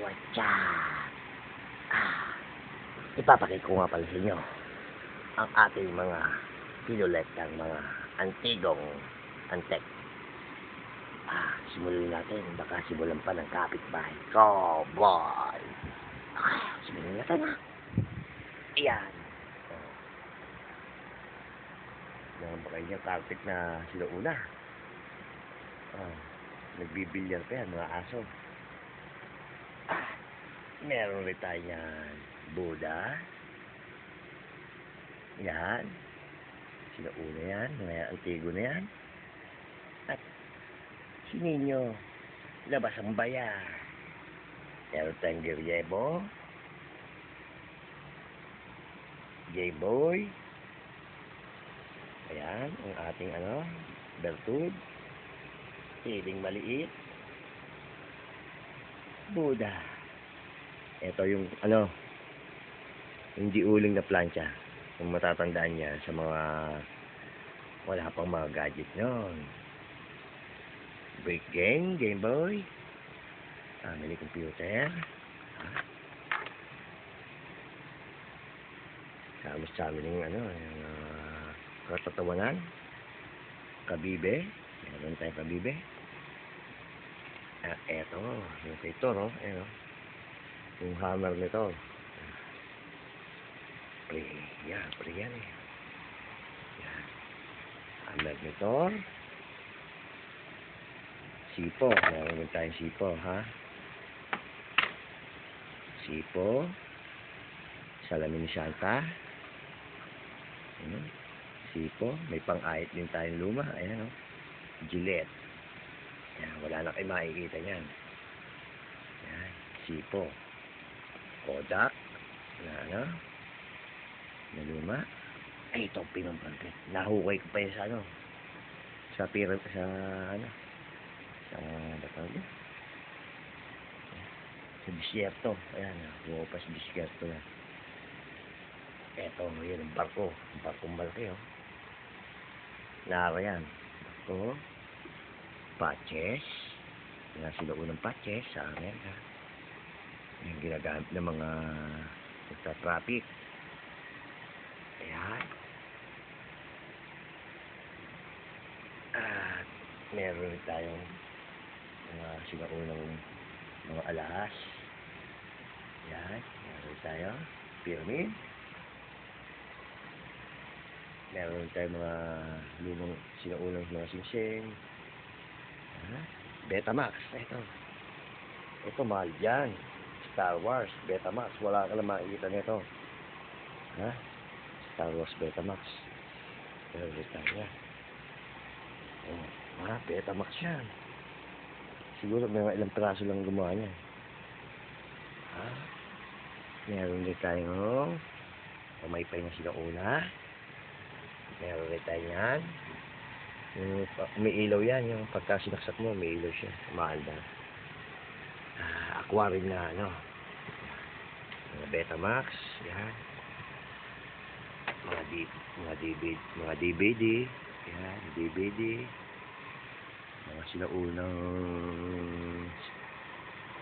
Up? Ah, ipapakita ko nga pala sa inyo ang ating mga pinulektang mga antigong antek. Ah, simulan natin. Baka simulan pa ng kapitbahay. Cowboy! Okay, simulan natin ha. Ayan. Meron ba kayo carpet na sila una? Ah, nagbibilyar pa yan, mga aso. Meron rin tayo yan. Buddha. Yan. Sila una yan, mga antigo na yan. At si Nino, labas ang bayan. Meron tayong Guerrero. J-Boy. Ayan, ang ating ano, Bertud. Siling maliit. Buddha. Ito yung ano, hindi uling na plancha. Kung matatandaan niya sa mga wala pang mga gadget noon. Break game, Game Boy. Family computer. Ah. Kamos sa amin yung ano, yung uh, katatawanan. Kabibe. Meron tayong kabibe. Ah, eto, yung ito, no? Eto. Yung hammer nito. Pre, yan, pre yan eh. Yan. Hammer nito. Sipo, meron din tayong sipo, ha? Sipo. Salamin ni Shanta. Ano? Sipo. May pang-ayit din tayong luma. Ayan, oh. Gillette. Yan, wala na kayo makikita niyan. Yan, sipo. Kodak. Ano? Na luma. Ay, ito, pinamprante. Nahukay ko pa yun sa ano. Sa pira, sa ano. Sa, batawag yun? Sa disyerto. Ayan, nakuha pa sa disyerto na. Eto, yun, ang barko. Ang barkong malaki, oh. Nara yan. Barko. Patches. Nga sila unang patches sa Amerika. Yung ginagamit ng mga nagta-traffic. Ayan. At meron tayong mga sinaunang mga alahas. Ayan. Meron tayo. Pyramid. Meron tayong mga lumang sinaunang mga singsing. Ha? Betamax. Ito. Ito, mahal yan. Star Wars, Betamax. Wala ka lang makikita nito. Ha? Star Wars, Betamax. Pero return yan. Oh, ha? Betamax yan. Siguro may mga ilang piraso lang gumawa niya. Ha? Meron din tayong pamaypay na sila una. Meron rin tayo yan. Yung pa- umiilaw yan, yung pagka sinaksak mo, umiilaw siya. Mahal na. Ah, aquarium na, ano. Mga Betamax, yan. Mga, D, mga DVD, mga DVD, yan, DVD. Mga sinaunang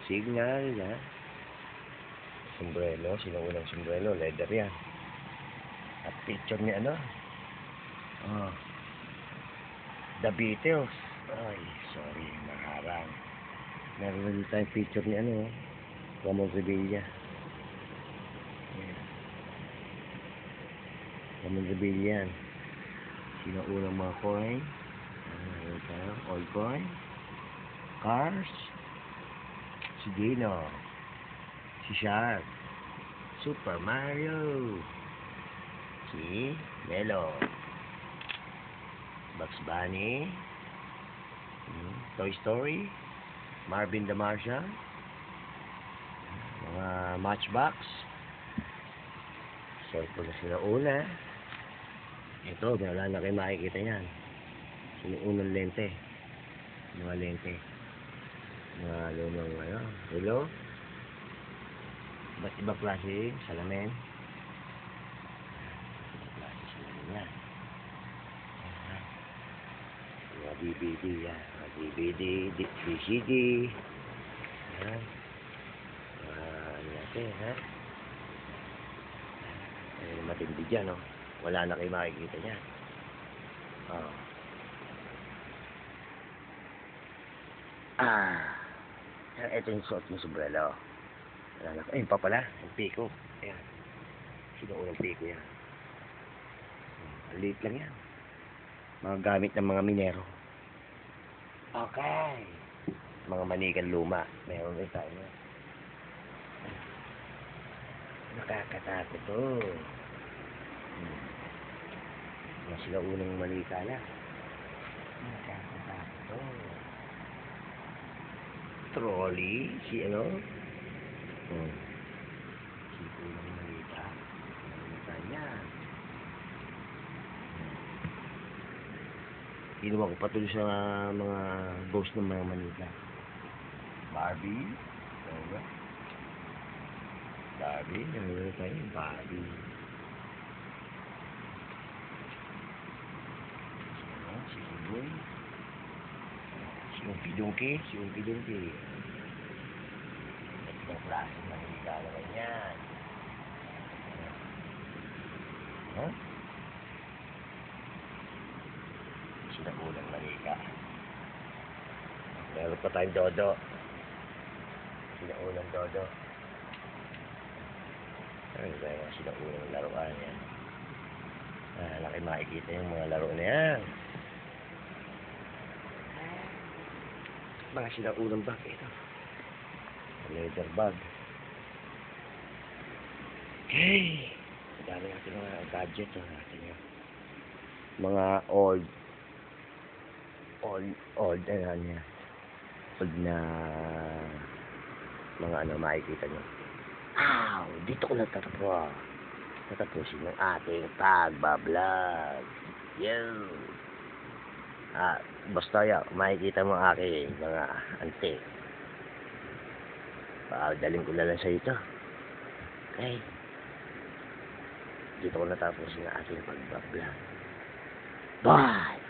signal, yan. Sombrero, sinaunang sombrero, leather yan. At picture ni ano, Oh. The Beatles. Ay, sorry, maharang. Meron na dito tayong picture ni ano. Ramon Revilla. Ramon Revilla yan. Sino unang mga coin? Meron tayo? Old coin. Cars. Si Dino. Si Shark. Super Mario. Si Melo. Bugs Bunny, hmm, Toy Story, Marvin the Martian, mga Matchbox, cellphone na sila una. Ito, wala na kayo makikita yan. Sino unang lente. Mga lente. Mga lumang, ano, hello. Ba't iba klase salamin? Iba klase salamin yan. Ayan. Mga DVD yan. Mga DVD, VCD. Yan. natin, ha? Eh, matindi dyan, no? Wala na kayo makikita dyan. Oh. Ah. Ito yung suot ng sombrero. Wala na. Ayun pa pala. Yung piko. Ayan. Sinuunang piko yan. Ang liit lang yan. Mga gamit ng mga minero. Okay. Mga manikan luma. Meron rin tayo. Nakakatakot to. Hmm. Mga sila unang manika lang. Nakakatakot to. Trolley, si ano? Hmm. Si unang manika. Manika niya. Ginawa ko patuloy sa mga ghost ng mga Manila. Barbie. Diba? Barbie. Ano tayo? Barbie. Ano? Si Iboy. Si Unky Dunky. Si Unky Dunky. At ibang klase ng Manila naman yan. Huh? sila unang malika. Meron pa tayong dodo. Sila unang dodo. Ano ba yan? Sila unang laruan yan. Ah, laki makikita yung mga laro na yan. Mga sila unang bag ito. Leather bag. Okay. Ang dami natin mga gadget. Oh, natin yun. Mga old old, old, ano niya, old na mga ano, makikita nyo. Ow! Dito ko natatapos. Tatapusin ng ating pagbablog. Yo! Ah, basta ya, makikita mo aking mga antik. Paadaling ko na lang sa ito. Okay? Dito ko natapusin ang ating pagbablog. Bye!